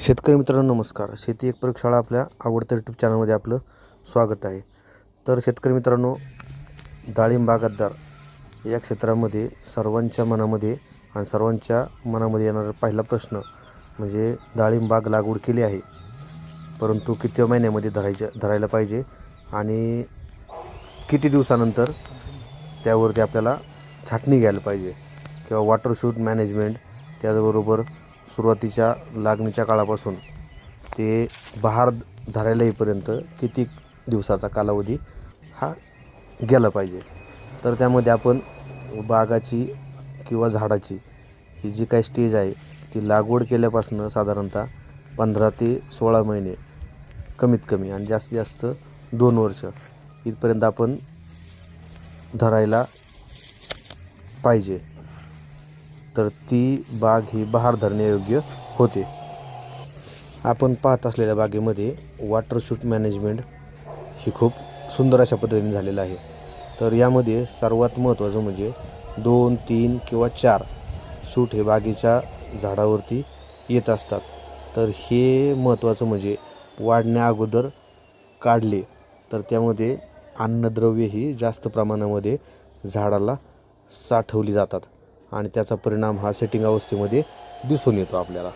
शेतकरी मित्रांनो नमस्कार. शेती एक प्रयोगशाळा आपल्या आवडत्या यूट्यूब चॅनलमध्ये आपलं स्वागत आहे. तर शेतकरी मित्रांनो डाळिंब बागायतदार या क्षेत्रामध्ये सर्वांच्या मनामध्ये आणि सर्वांच्या मनामध्ये येणारा पहिला प्रश्न म्हणजे डाळिंब बाग लागवड केली आहे. परंतु किती महिन्यामध्ये धरायच्या धरायला पाहिजे आणि किती दिवसानंतर त्यावरती आपल्याला छाटणी घ्यायला पाहिजे किंवा वॉटर शूट मॅनेजमेंट त्याचबरोबर सुरुवातीच्या लागणीच्या काळापासून ते बहार धरायला येईपर्यंत किती दिवसाचा कालावधी हा गेला पाहिजे? तर त्यामध्ये आपण बागाची किंवा झाडाची ही जी काही स्टेज आहे ती लागवड केल्यापासून साधारणतः पंधरा ते सोळा महिने कमीत कमी आणि जास्तीत जास्त दोन वर्ष इथपर्यंत आपण धरायला पाहिजे. तर ती बाग ही बहार धरण्यायोग्य होते. आपण पाहत असलेल्या बागेमध्ये वॉटर शूट मॅनेजमेंट ही खूप सुंदर अशा पद्धतीने झालेलं आहे. तर यामध्ये सर्वात महत्त्वाचं म्हणजे दोन तीन किंवा चार शूट हे बागेच्या झाडावरती येत असतात. तर हे महत्त्वाचं म्हणजे वाढण्या अगोदर काढले तर त्यामध्ये अन्नद्रव्य ही जास्त प्रमाणामध्ये झाडाला साठवली जातात. आणि त्याचा परिणाम हा सेटिंग अवस्थेमध्ये दिसून येतो आपल्याला.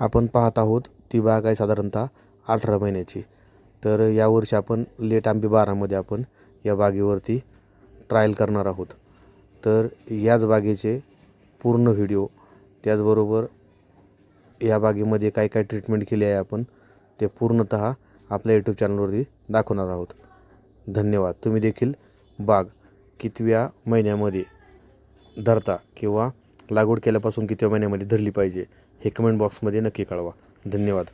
आपण पाहत आहोत ती बाग आहे साधारणतः अठरा महिन्याची. तर यावर्षी आपण लेट आंबे बारामध्ये आपण या बागेवरती ट्रायल करणार आहोत. तर याच बागेचे पूर्ण व्हिडिओ त्याचबरोबर या बागेमध्ये काय काय ट्रीटमेंट केली आहे आपण ते पूर्णतः आपल्या यूट्यूब चॅनलवरती दाखवणार आहोत. धन्यवाद. तुम्ही देखील बाग कितव्या महिन्यामध्ये धरता किंवा लागवड केल्यापासून किती महिन्यामध्ये धरली पाहिजे हे कमेंट बॉक्समध्ये नक्की कळवा. धन्यवाद.